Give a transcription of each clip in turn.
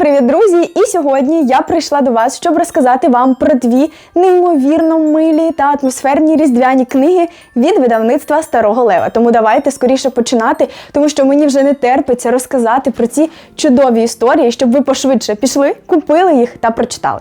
привіт, друзі! І сьогодні я прийшла до вас, щоб розказати вам про дві неймовірно милі та атмосферні різдвяні книги від видавництва Старого Лева. Тому давайте скоріше починати, тому що мені вже не терпиться розказати про ці чудові історії, щоб ви пошвидше пішли, купили їх та прочитали.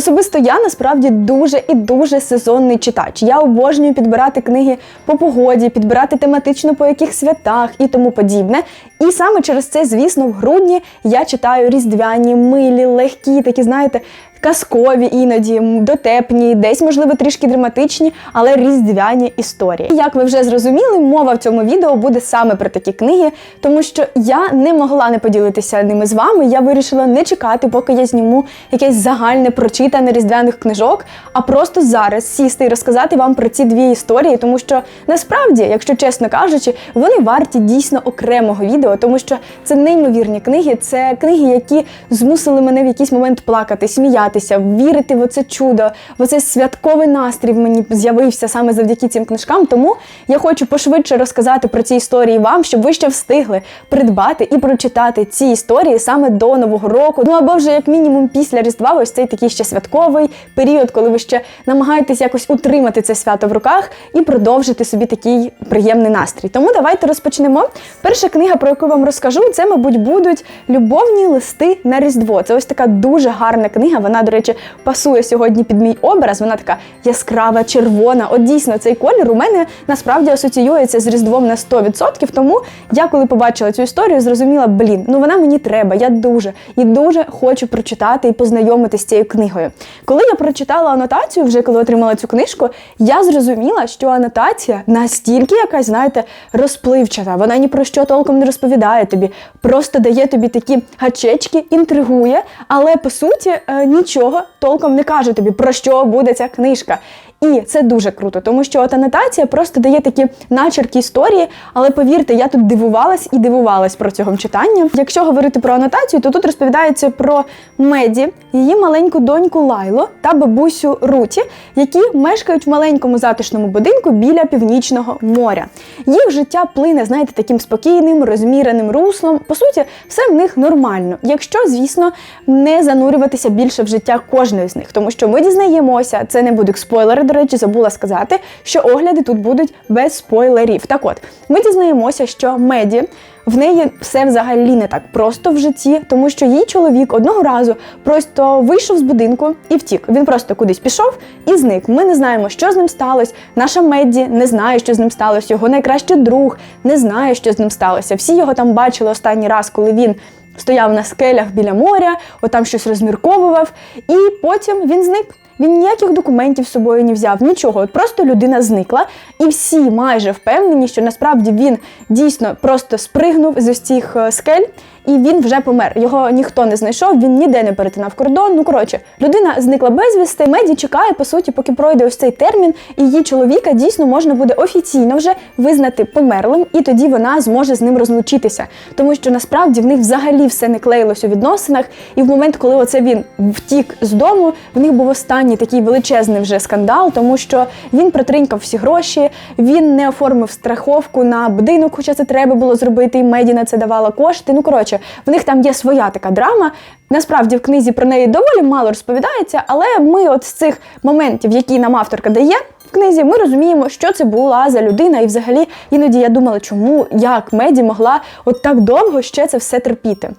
Особисто я насправді дуже і дуже сезонний читач. Я обожнюю підбирати книги по погоді, підбирати тематично по яких святах і тому подібне. І саме через це, звісно, в грудні я читаю різдвяні, милі, легкі, такі, знаєте, казкові іноді, дотепні, десь, можливо, трішки драматичні, але різдвяні історії. Як ви вже зрозуміли, мова в цьому відео буде саме про такі книги, тому що я не могла не поділитися ними з вами. Я вирішила не чекати, поки я зніму якесь загальне прочитане різдвяних книжок, а просто зараз сісти і розказати вам про ці дві історії, тому що насправді, якщо чесно кажучи, вони варті дійсно окремого відео, тому що це неймовірні книги, це книги, які змусили мене в якийсь момент плакати, сміяти сміятися, вірити в оце чудо, в оце святковий настрій мені з'явився саме завдяки цим книжкам. Тому я хочу пошвидше розказати про ці історії вам, щоб ви ще встигли придбати і прочитати ці історії саме до Нового року. Ну або вже як мінімум після Різдва, ось цей такий ще святковий період, коли ви ще намагаєтесь якось утримати це свято в руках і продовжити собі такий приємний настрій. Тому давайте розпочнемо. Перша книга, про яку вам розкажу, це, мабуть, будуть любовні листи на Різдво. Це ось така дуже гарна книга. Вона до речі, пасує сьогодні під мій образ. Вона така яскрава, червона. От дійсно цей колір у мене насправді асоціюється з Різдвом на 100%. Тому я, коли побачила цю історію, зрозуміла, блін, ну вона мені треба. Я дуже і дуже хочу прочитати і познайомитися з цією книгою. Коли я прочитала анотацію, вже коли отримала цю книжку, я зрозуміла, що анотація настільки якась, знаєте, розпливчата. Вона ні про що толком не розповідає тобі, просто дає тобі такі гачечки, інтригує, але по суті е, ні нічого толком не каже тобі, про що буде ця книжка. І це дуже круто, тому що от анотація просто дає такі начерки історії, але повірте, я тут дивувалась і дивувалась протягом читання. Якщо говорити про анотацію, то тут розповідається про Меді, її маленьку доньку Лайло та бабусю Руті, які мешкають в маленькому затишному будинку біля північного моря. Їх життя плине, знаєте, таким спокійним, розміреним руслом. По суті, все в них нормально, якщо, звісно, не занурюватися більше в життя кожної з них, тому що ми дізнаємося, це не будуть спойлери до речі, забула сказати, що огляди тут будуть без спойлерів. Так от, ми дізнаємося, що Меді. В неї все взагалі не так просто в житті, тому що її чоловік одного разу просто вийшов з будинку і втік. Він просто кудись пішов і зник. Ми не знаємо, що з ним сталося. Наша Медді не знає, що з ним сталося. Його найкращий друг не знає, що з ним сталося. Всі його там бачили останній раз, коли він стояв на скелях біля моря, отам щось розмірковував, і потім він зник. Він ніяких документів з собою не взяв, нічого. От просто людина зникла, і всі майже впевнені, що насправді він дійсно просто спригнув з цих е, скель і він вже помер. Його ніхто не знайшов, він ніде не перетинав кордон. Ну коротше, людина зникла безвісти. Меді чекає, по суті, поки пройде ось цей термін, і її чоловіка дійсно можна буде офіційно вже визнати померлим, і тоді вона зможе з ним розлучитися. Тому що насправді в них взагалі все не клеїлось у відносинах. І в момент, коли оце він втік з дому, в них був останній такий величезний вже скандал, тому що він протринькав всі гроші, він не оформив страховку на будинок, хоча це треба було зробити, і меді на це давала кошти. Ну коротше коротше, в них там є своя така драма. Насправді в книзі про неї доволі мало розповідається, але ми от з цих моментів, які нам авторка дає в книзі, ми розуміємо, що це була за людина, і взагалі іноді я думала, чому як Меді могла от так довго ще це все терпіти.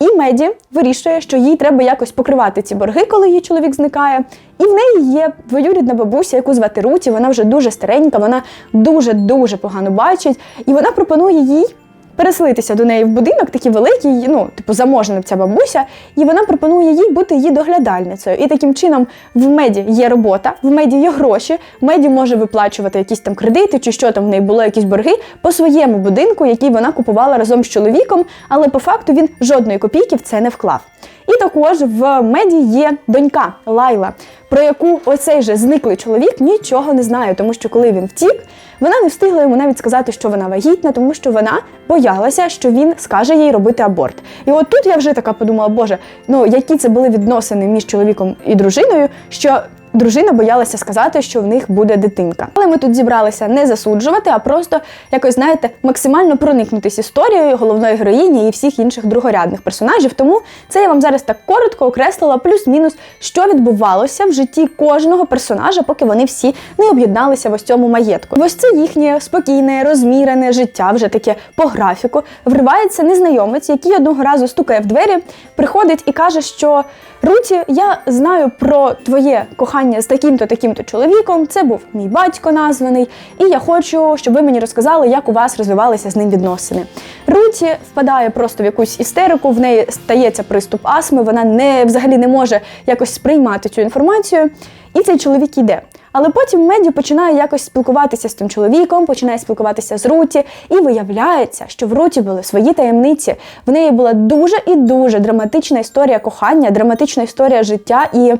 І Меді вирішує, що їй треба якось покривати ці борги, коли її чоловік зникає. І в неї є двоюрідна бабуся, яку звати Руті. Вона вже дуже старенька, вона дуже дуже погано бачить, і вона пропонує їй переселитися до неї в будинок, такий великий, ну, типу, заможна ця бабуся, і вона пропонує їй бути її доглядальницею. І таким чином в меді є робота, в меді є гроші, меді може виплачувати якісь там кредити чи що там в неї було, якісь борги по своєму будинку, який вона купувала разом з чоловіком, але по факту він жодної копійки в це не вклав. І також в меді є донька Лайла, про яку оцей же зниклий чоловік нічого не знає, тому що коли він втік, вона не встигла йому навіть сказати, що вона вагітна, тому що вона боялася, що він скаже їй робити аборт. І от тут я вже така подумала, боже, ну які це були відносини між чоловіком і дружиною, що дружина боялася сказати, що в них буде дитинка. Але ми тут зібралися не засуджувати, а просто якось, знаєте, максимально проникнутись історією головної героїні і всіх інших другорядних персонажів. Тому це я вам зараз так коротко окреслила, плюс-мінус, що відбувалося в житті кожного персонажа, поки вони всі не об'єдналися в ось цьому маєтку. Ось це їхнє спокійне, розмірене життя, вже таке по графіку, вривається незнайомець, який одного разу стукає в двері, приходить і каже, що Руті, я знаю про твоє кохання з таким-то таким-то чоловіком. Це був мій батько названий, і я хочу, щоб ви мені розказали, як у вас розвивалися з ним відносини. Руті впадає просто в якусь істерику, в неї стається приступ астми, вона не взагалі не може якось сприймати цю інформацію, і цей чоловік йде. Але потім Меді починає якось спілкуватися з тим чоловіком, починає спілкуватися з Руті, і виявляється, що в Руті були свої таємниці. В неї була дуже і дуже драматична історія кохання, драматична історія життя і.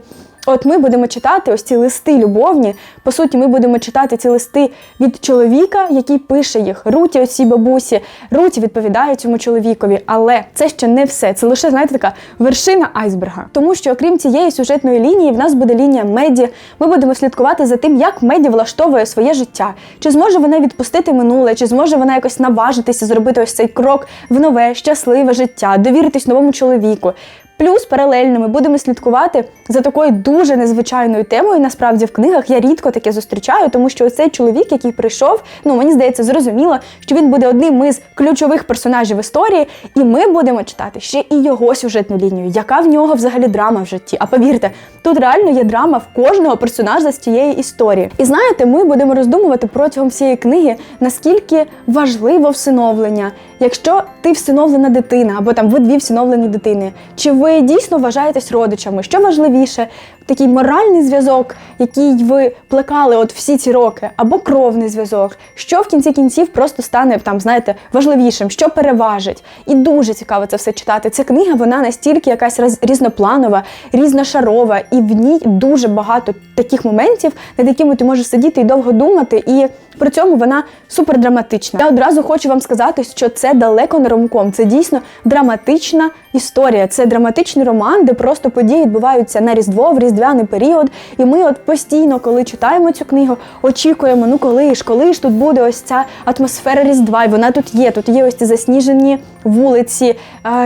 От ми будемо читати ось ці листи любовні. По суті, ми будемо читати ці листи від чоловіка, який пише їх. Руті, ось цій бабусі. Руті відповідає цьому чоловікові. Але це ще не все. Це лише, знаєте, така вершина айсберга. Тому що, окрім цієї сюжетної лінії, в нас буде лінія меді. Ми будемо слідкувати за тим, як меді влаштовує своє життя. Чи зможе вона відпустити минуле, чи зможе вона якось наважитися, зробити ось цей крок в нове, щасливе життя, довіритись новому чоловіку. Плюс паралельно ми будемо слідкувати за такою дуже незвичайною темою. Насправді в книгах я рідко таке зустрічаю, тому що цей чоловік, який прийшов, ну мені здається, зрозуміло, що він буде одним із ключових персонажів історії, і ми будемо читати ще і його сюжетну лінію, яка в нього взагалі драма в житті. А повірте, тут реально є драма в кожного персонажа з цієї історії. І знаєте, ми будемо роздумувати протягом всієї книги, наскільки важливо всиновлення, якщо ти всиновлена дитина, або там ви дві всиновлені дитини, чи ви дійсно вважаєтесь родичами? Що важливіше, такий моральний зв'язок, який ви плекали от всі ці роки, або кровний зв'язок, що в кінці кінців просто стане там, знаєте, важливішим, що переважить. І дуже цікаво це все читати. Ця книга вона настільки якась різнопланова, різношарова, і в ній дуже багато таких моментів, над якими ти можеш сидіти і довго думати. і при цьому вона супердраматична. Я одразу хочу вам сказати, що це далеко не ромком, це дійсно драматична історія. Це драматичний роман, де просто події відбуваються на різдво в різдвяний період. І ми, от постійно, коли читаємо цю книгу, очікуємо, ну коли ж, коли ж тут буде ось ця атмосфера Різдва, і вона тут є. Тут є ось ці засніжені вулиці,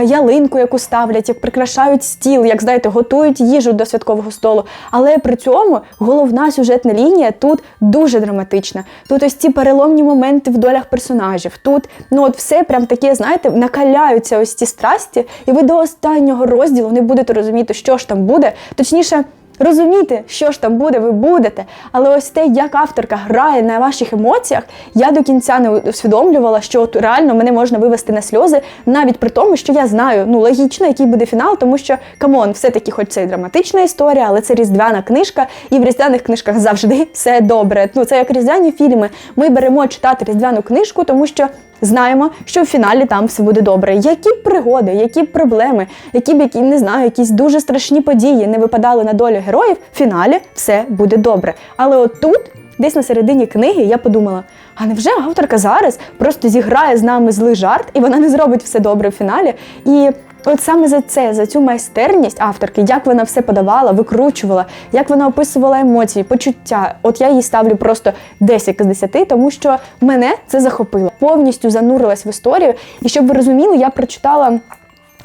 ялинку, яку ставлять, як прикрашають стіл, як знаєте, готують їжу до святкового столу. Але при цьому головна сюжетна лінія тут дуже драматична. Тут ось ці переломні моменти в долях персонажів. Тут ну от все прям таке, знаєте, накаляються ось ці страсті, і ви до останнього розділу не будете розуміти, що ж там буде. Точніше. Розуміти, що ж там буде, ви будете. Але ось те, як авторка грає на ваших емоціях, я до кінця не усвідомлювала, що от реально мене можна вивести на сльози, навіть при тому, що я знаю ну логічно, який буде фінал, тому що камон, все-таки, хоч це і драматична історія, але це різдвяна книжка, і в різдвяних книжках завжди все добре. Ну це як різдвяні фільми. Ми беремо читати різдвяну книжку, тому що знаємо, що в фіналі там все буде добре. Які б пригоди, які б проблеми, які б які не знаю, якісь дуже страшні події не випадали на долю героїв, в фіналі все буде добре. Але от тут, десь на середині книги, я подумала: а невже авторка зараз просто зіграє з нами злий жарт, і вона не зробить все добре в фіналі? І От саме за це, за цю майстерність авторки, як вона все подавала, викручувала, як вона описувала емоції, почуття. От я їй ставлю просто 10 з 10, тому що мене це захопило. Повністю занурилась в історію. І щоб ви розуміли, я прочитала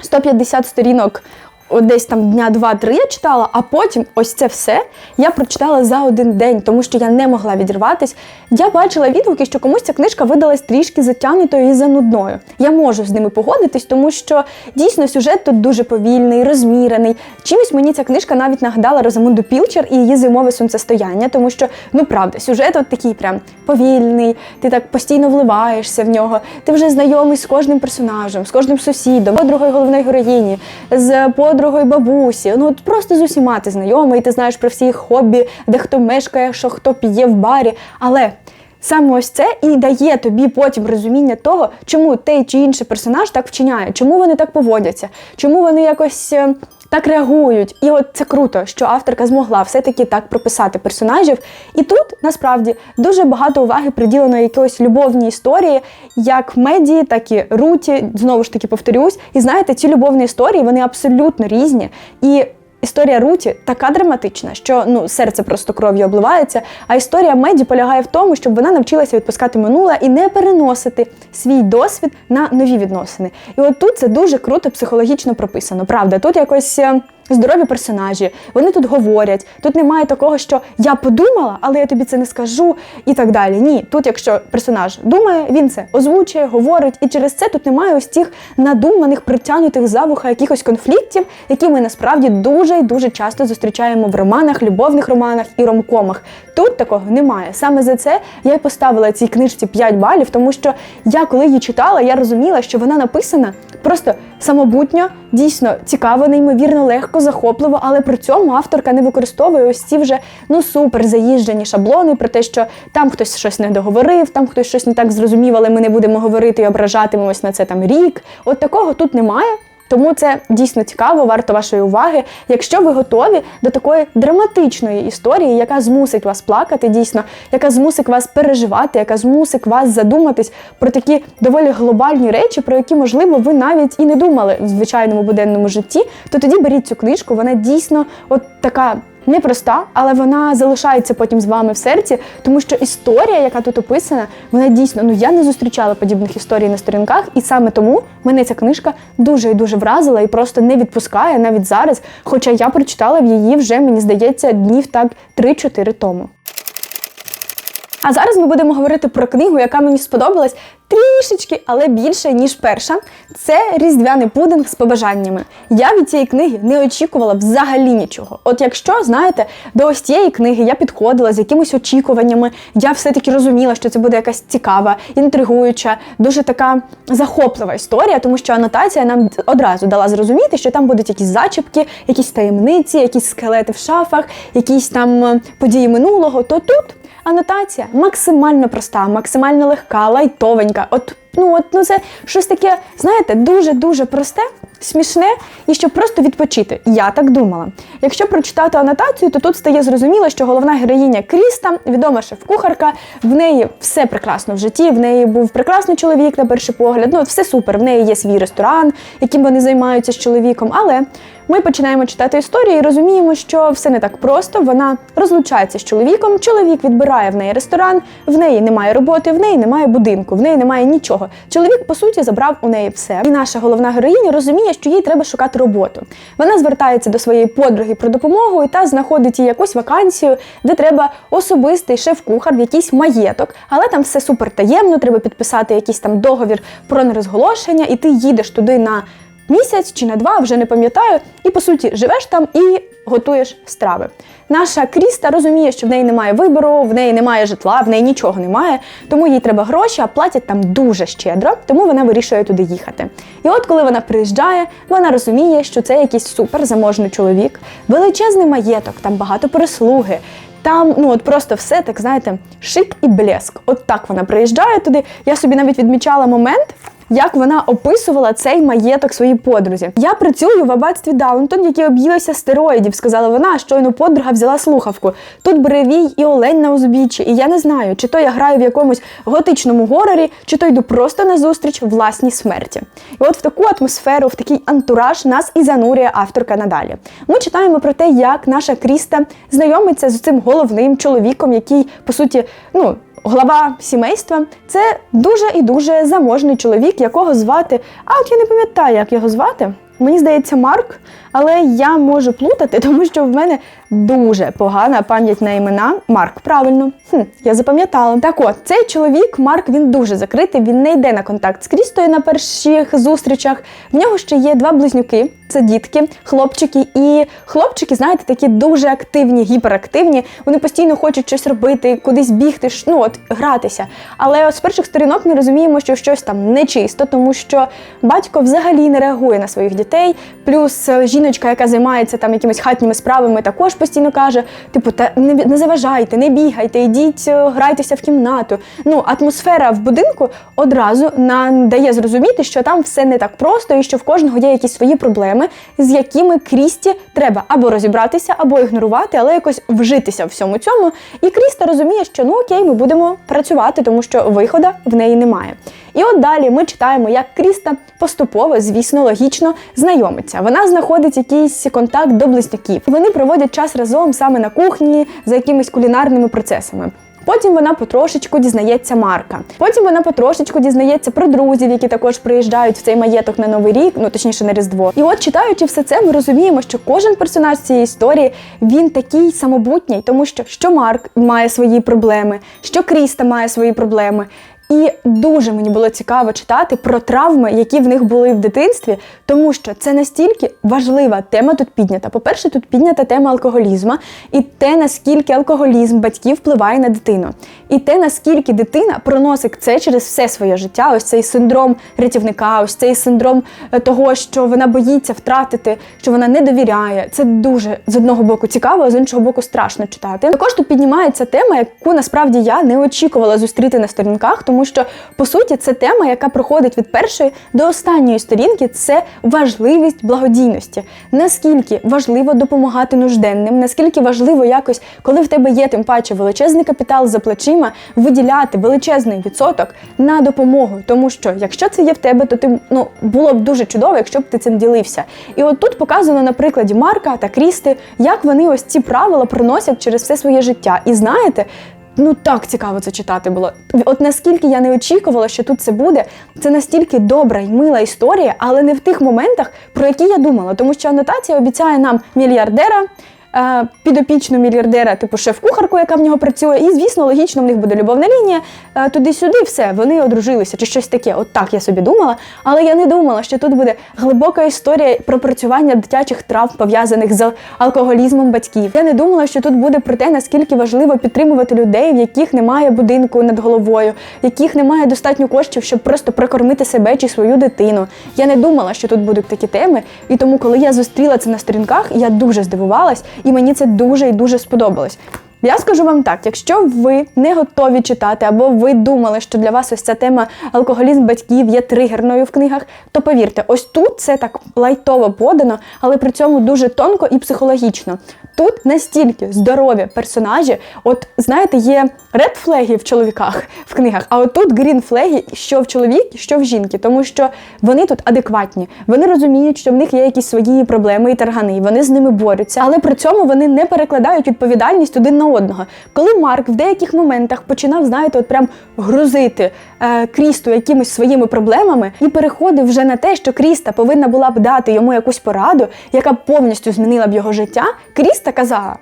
150 сторінок десь там дня два-три я читала, а потім ось це все я прочитала за один день, тому що я не могла відірватись. Я бачила відгуки, що комусь ця книжка видалась трішки затягнутою і занудною. Я можу з ними погодитись, тому що дійсно сюжет тут дуже повільний, розмірений. Чимось мені ця книжка навіть нагадала Розамунду Пілчер і її зимове сонцестояння, тому що, ну правда, сюжет от такий прям повільний, ти так постійно вливаєшся в нього, ти вже знайомий з кожним персонажем, з кожним сусідом, подругою головної героїні, з подругою бабусі. Ну от просто з усіма ти знайомий, ти знаєш про всі їх хобі, де хто мешкає, що хто п'є в барі. Але саме ось це і дає тобі потім розуміння того, чому той чи інший персонаж так вчиняє, чому вони так поводяться, чому вони якось е, так реагують. І от це круто, що авторка змогла все-таки так прописати персонажів. І тут насправді дуже багато уваги приділено якоїсь любовній історії, як Меді, так і Руті. Знову ж таки повторюсь. І знаєте, ці любовні історії вони абсолютно різні. І історія Руті така драматична, що ну серце просто кров'ю обливається. А історія Меді полягає в тому, щоб вона навчилася відпускати минуле і не переносити свій досвід на нові відносини. І от тут це дуже круто психологічно прописано. Правда, тут якось. Здорові персонажі, вони тут говорять. Тут немає такого, що я подумала, але я тобі це не скажу, і так далі. Ні, тут, якщо персонаж думає, він це озвучує, говорить, і через це тут немає ось тих надуманих, притягнутих за вуха якихось конфліктів, які ми насправді дуже і дуже часто зустрічаємо в романах, любовних романах і ромкомах. Тут такого немає. Саме за це я й поставила цій книжці 5 балів, тому що я, коли її читала, я розуміла, що вона написана просто самобутньо, дійсно цікаво, неймовірно, легко, захопливо, але при цьому авторка не використовує ось ці вже ну супер заїжджені шаблони про те, що там хтось щось не договорив, там хтось щось не так зрозумів, але ми не будемо говорити і ображатимемось на це там рік. От такого тут немає. Тому це дійсно цікаво, варто вашої уваги. Якщо ви готові до такої драматичної історії, яка змусить вас плакати, дійсно, яка змусить вас переживати, яка змусить вас задуматись про такі доволі глобальні речі, про які, можливо, ви навіть і не думали в звичайному буденному житті, то тоді беріть цю книжку. Вона дійсно от така непроста, але вона залишається потім з вами в серці, тому що історія, яка тут описана, вона дійсно ну я не зустрічала подібних історій на сторінках, і саме тому мене ця книжка дуже і дуже вразила і просто не відпускає навіть зараз. Хоча я прочитала в її вже, мені здається, днів так 3-4 тому. А зараз ми будемо говорити про книгу, яка мені сподобалась трішечки, але більше, ніж перша. Це різдвяний пудинг з побажаннями. Я від цієї книги не очікувала взагалі нічого. От якщо, знаєте, до ось цієї книги я підходила з якимись очікуваннями, я все-таки розуміла, що це буде якась цікава, інтригуюча, дуже така захоплива історія, тому що анотація нам одразу дала зрозуміти, що там будуть якісь зачіпки, якісь таємниці, якісь скелети в шафах, якісь там е, події минулого, то тут. Анотація максимально проста, максимально легка, лайтовенька. От, ну, от, ну це щось таке, знаєте, дуже-дуже просте, смішне і щоб просто відпочити. Я так думала. Якщо прочитати анотацію, то тут стає зрозуміло, що головна героїня Кріста, відома шеф-кухарка, в неї все прекрасно в житті, в неї був прекрасний чоловік на перший погляд. Ну, все супер. В неї є свій ресторан, яким вони займаються з чоловіком. Але ми починаємо читати історію і розуміємо, що все не так просто. Вона розлучається з чоловіком. Чоловік відбирає в неї ресторан, в неї немає роботи, в неї немає будинку, в неї немає нічого. Чоловік, по суті, забрав у неї все. І наша головна героїня розуміє, що їй треба шукати роботу. Вона звертається до своєї подруги про допомогу і та знаходить їй якусь вакансію, де треба особистий шеф-кухар в якийсь маєток, але там все супер таємно, треба підписати якийсь там договір про нерозголошення, і ти їдеш туди на місяць чи на два, вже не пам'ятаю, і по суті живеш там і готуєш страви. Наша Кріста розуміє, що в неї немає вибору, в неї немає житла, в неї нічого немає, тому їй треба гроші, а платять там дуже щедро, тому вона вирішує туди їхати. І от коли вона приїжджає, вона розуміє, що це якийсь суперзаможний чоловік, величезний маєток, там багато прислуги. Там, ну от просто все, так знаєте, шик і блеск. От так вона приїжджає туди. Я собі навіть відмічала момент, як вона описувала цей маєток своїй подрузі. Я працюю в аббатстві Даунтон, які об'їлися стероїдів, сказала вона, щойно подруга взяла слухавку. Тут буревій і олень на узбіччі, і я не знаю, чи то я граю в якомусь готичному горорі, чи то йду просто на зустріч власній смерті. І от в таку атмосферу, в такий антураж нас і занурює авторка надалі. Ми читаємо про те, як наша Кріста знайомиться з цим головним чоловіком, який, по суті, ну глава сімейства це дуже і дуже заможний чоловік, якого звати. А от я не пам'ятаю, як його звати. Мені здається, Марк, але я можу плутати, тому що в мене дуже погана пам'ять на імена. Марк, правильно, хм, я запам'ятала. Так от, цей чоловік, Марк, він дуже закритий, він не йде на контакт з Крістою на перших зустрічах. В нього ще є два близнюки. Це дітки, хлопчики, і хлопчики, знаєте, такі дуже активні, гіперактивні. Вони постійно хочуть щось робити, кудись бігти, ну от гратися. Але з перших сторінок ми розуміємо, що щось там нечисто, тому що батько взагалі не реагує на своїх дітей. Плюс е, жіночка, яка займається там якимись хатніми справами, також постійно каже: типу, та не, не заважайте, не бігайте, йдіть, е, грайтеся в кімнату. Ну, атмосфера в будинку одразу нам дає зрозуміти, що там все не так просто і що в кожного є якісь свої проблеми. з якими Крісті треба або розібратися, або ігнорувати, але якось вжитися в всьому цьому. І Кріста розуміє, що ну окей, ми будемо працювати, тому що виходу в неї немає. І от далі ми читаємо, як Кріста поступово, звісно, логічно знайомиться. Вона знаходить якийсь контакт до близнюків. Вони проводять час разом саме на кухні за якимись кулінарними процесами. Потім вона потрошечку дізнається Марка. Потім вона потрошечку дізнається про друзів, які також приїжджають в цей маєток на новий рік, ну точніше на Різдво. І от читаючи все це, ми розуміємо, що кожен персонаж цієї історії він такий самобутній, тому що що Марк має свої проблеми, що Кріста має свої проблеми. І дуже мені було цікаво читати про травми, які в них були в дитинстві, тому що це настільки важлива тема тут піднята. По-перше, тут піднята тема алкоголізму і те, наскільки алкоголізм батьків впливає на дитину, і те, наскільки дитина проносить це через все своє життя. Ось цей синдром рятівника, ось цей синдром е, того, що вона боїться втратити, що вона не довіряє. Це дуже з одного боку цікаво, а з іншого боку страшно читати. Також тут піднімається тема, яку насправді я не очікувала зустріти на сторінках, тому що по суті це тема, яка проходить від першої до останньої сторінки. Це важливість благодійності. Наскільки важливо допомагати нужденним, наскільки важливо якось, коли в тебе є тим паче величезний капітал за плечима, виділяти величезний відсоток на допомогу. Тому що якщо це є в тебе, то ти ну було б дуже чудово, якщо б ти цим ділився. І от тут показано на прикладі Марка та Крісти, як вони ось ці правила проносять через все своє життя. І знаєте. Ну так цікаво це читати було. От наскільки я не очікувала, що тут це буде, це настільки добра і мила історія, але не в тих моментах, про які я думала. Тому що анотація обіцяє нам мільярдера, підопічну мільярдера, типу шеф-кухарку, яка в нього працює, і звісно, логічно, в них буде любовна лінія. е, Туди-сюди, все, вони одружилися чи щось таке. От так я собі думала. Але я не думала, що тут буде глибока історія про працювання дитячих травм, пов'язаних з алкоголізмом батьків. Я не думала, що тут буде про те, наскільки важливо підтримувати людей, в яких немає будинку над головою, яких немає достатньо коштів, щоб просто прикормити себе чи свою дитину. Я не думала, що тут будуть такі теми. І тому, коли я зустріла це на сторінках, я дуже здивувалась, і мені це дуже і дуже сподобалось. Я скажу вам так: якщо ви не готові читати, або ви думали, що для вас ось ця тема алкоголізм батьків є тригерною в книгах, то повірте, ось тут це так лайтово подано, але при цьому дуже тонко і психологічно. Тут настільки здорові персонажі, от знаєте, є ред флеги в чоловіках в книгах, а от тут грін флеги, що в чоловік, що в жінки, тому що вони тут адекватні. Вони розуміють, що в них є якісь свої проблеми і таргани, вони з ними борються, але при цьому вони не перекладають відповідальність один на одного. Коли Марк в деяких моментах починав, знаєте, от прям грузити е, Крісту якимись своїми проблемами і переходив вже на те, що Кріста повинна була б дати йому якусь пораду, яка повністю змінила б його життя. Кріста казала.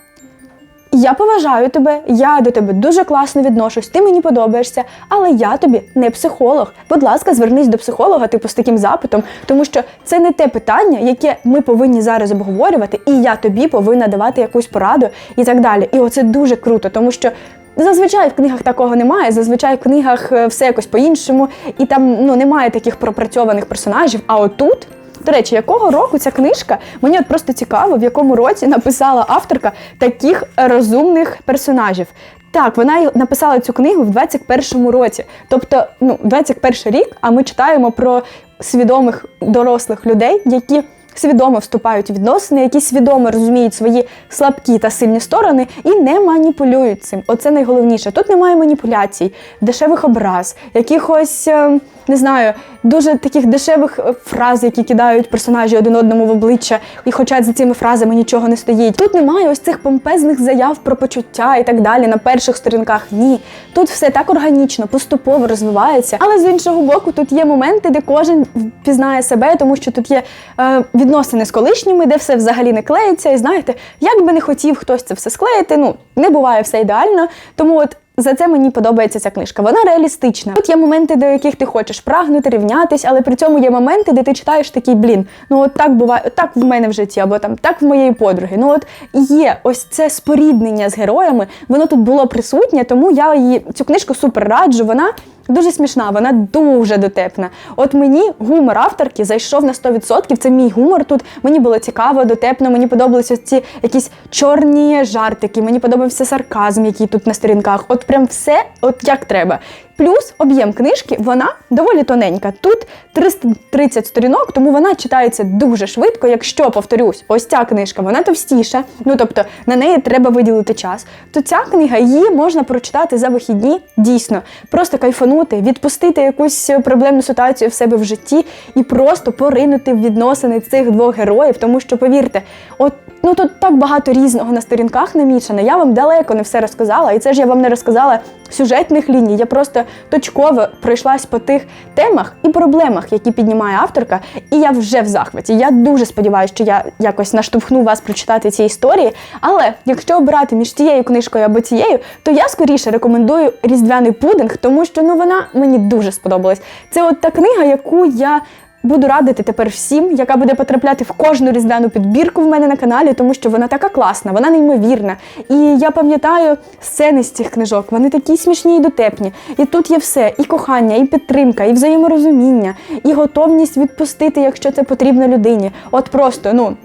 Я поважаю тебе, я до тебе дуже класно відношусь, ти мені подобаєшся, але я тобі не психолог. Будь ласка, звернись до психолога, типу з таким запитом, тому що це не те питання, яке ми повинні зараз обговорювати, і я тобі повинна давати якусь пораду і так далі. І оце дуже круто, тому що. Зазвичай в книгах такого немає. Зазвичай в книгах е, все якось по-іншому, і там ну немає таких пропрацьованих персонажів. А отут до речі, якого року ця книжка? Мені от просто цікаво, в якому році написала авторка таких розумних персонажів. Так, вона написала цю книгу в 21-му році. Тобто, ну, 21 рік, а ми читаємо про свідомих дорослих людей, які свідомо вступають у відносини, які свідомо розуміють свої слабкі та сильні сторони і не маніпулюють цим. Оце найголовніше. Тут немає маніпуляцій, дешевих образ, якихось. е, Не знаю, дуже таких дешевих е, фраз, які кидають персонажі один одному в обличчя, і хоча за цими фразами нічого не стоїть. Тут немає ось цих помпезних заяв про почуття і так далі на перших сторінках. Ні, тут все так органічно, поступово розвивається. Але з іншого боку, тут є моменти, де кожен пізнає себе, тому що тут є е, відносини з колишніми, де все взагалі не клеїться. І знаєте, як би не хотів хтось це все склеїти, ну не буває все ідеально. Тому от. За це мені подобається ця книжка. Вона реалістична. Тут є моменти, до яких ти хочеш прагнути, рівнятись, але при цьому є моменти, де ти читаєш такий блін. Ну от так буває, так в мене в житті, або там так в моєї подруги. Ну от є ось це споріднення з героями. Воно тут було присутнє, тому я її цю книжку супер раджу. Вона Дуже смішна, вона дуже дотепна. От мені гумор авторки зайшов на 100%, Це мій гумор тут. Мені було цікаво, дотепно. Мені подобалися ці якісь чорні жартики. Мені подобався сарказм, який тут на сторінках. От прям все, от як треба. Плюс об'єм книжки, вона доволі тоненька. Тут 330 сторінок, тому вона читається дуже швидко. Якщо повторюсь, ось ця книжка, вона товстіша, ну тобто на неї треба виділити час. То ця книга її можна прочитати за вихідні, дійсно, просто кайфанути, відпустити якусь проблемну ситуацію в себе в житті і просто поринути в відносини цих двох героїв, тому що повірте, от ну тут так багато різного на сторінках намічено. Я вам далеко не все розказала, і це ж я вам не розказала сюжетних ліній. Я просто точково пройшлась по тих темах і проблемах, які піднімає авторка. І я вже в захваті. Я дуже сподіваюся, що я якось наштовхну вас прочитати ці історії. Але якщо обирати між цією книжкою або цією, то я скоріше рекомендую різдвяний пудинг, тому що ну вона мені дуже сподобалась. Це от та книга, яку я. Буду радити тепер всім, яка буде потрапляти в кожну різдвяну підбірку в мене на каналі, тому що вона така класна, вона неймовірна. І я пам'ятаю сцени з цих книжок, вони такі смішні і дотепні. І тут є все: і кохання, і підтримка, і взаєморозуміння, і готовність відпустити, якщо це потрібно людині. От просто, ну.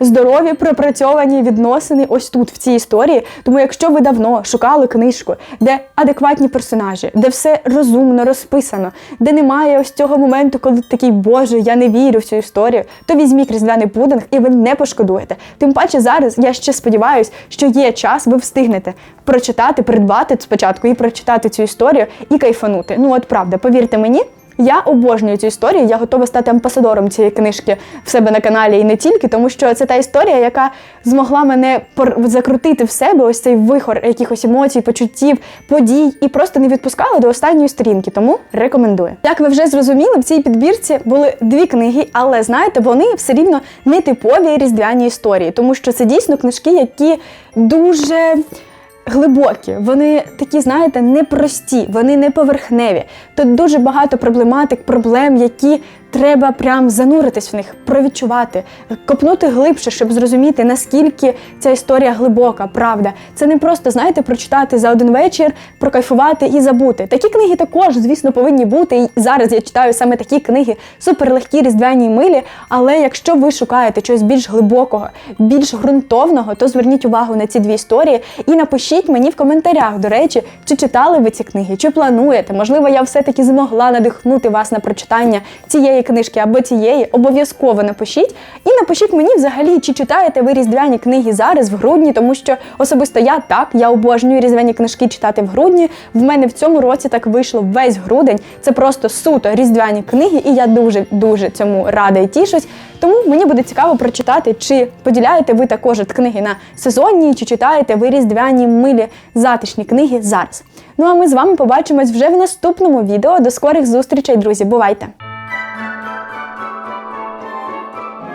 Здорові пропрацьовані відносини ось тут, в цій історії. Тому, якщо ви давно шукали книжку, де адекватні персонажі, де все розумно розписано, де немає ось цього моменту, коли такий Боже, я не вірю в цю історію, то візьміть різдвяний пудинг і ви не пошкодуєте. Тим паче зараз я ще сподіваюся, що є час, ви встигнете прочитати, придбати спочатку і прочитати цю історію і кайфанути. Ну от правда, повірте мені. Я обожнюю цю історію. Я готова стати амбасадором цієї книжки в себе на каналі і не тільки, тому що це та історія, яка змогла мене закрутити в себе ось цей вихор якихось емоцій, почуттів, подій і просто не відпускала до останньої сторінки. Тому рекомендую. Як ви вже зрозуміли, в цій підбірці були дві книги, але знаєте, вони все рівно не типові різдвяні історії, тому що це дійсно книжки, які дуже глибокі, вони такі, знаєте, непрості, вони не поверхневі. Тут дуже багато проблематик, проблем, які треба прям зануритись в них, провідчувати, копнути глибше, щоб зрозуміти, наскільки ця історія глибока, правда. Це не просто, знаєте, прочитати за один вечір, прокайфувати і забути. Такі книги також, звісно, повинні бути. І зараз я читаю саме такі книги, суперлегкі, різдвяні милі. Але якщо ви шукаєте чогось більш глибокого, більш ґрунтовного, то зверніть увагу на ці дві історії і напишіть мені в коментарях, до речі, чи читали ви ці книги, чи плануєте. Можливо, я все-таки змогла надихнути вас на прочитання цієї книжки або цієї. Обов'язково напишіть. І напишіть мені взагалі, чи читаєте ви різдвяні книги зараз в грудні, тому що особисто я так, я обожнюю різдвяні книжки читати в грудні. В мене в цьому році так вийшло весь грудень. Це просто суто різдвяні книги, і я дуже дуже цьому рада і тішусь. Тому мені буде цікаво прочитати, чи поділяєте ви також от книги на сезонні, чи читаєте ви різдвяні милі затишні книги зараз. Ну а ми з вами побачимось вже в наступному відео. До скорих зустрічей, друзі. Бувайте!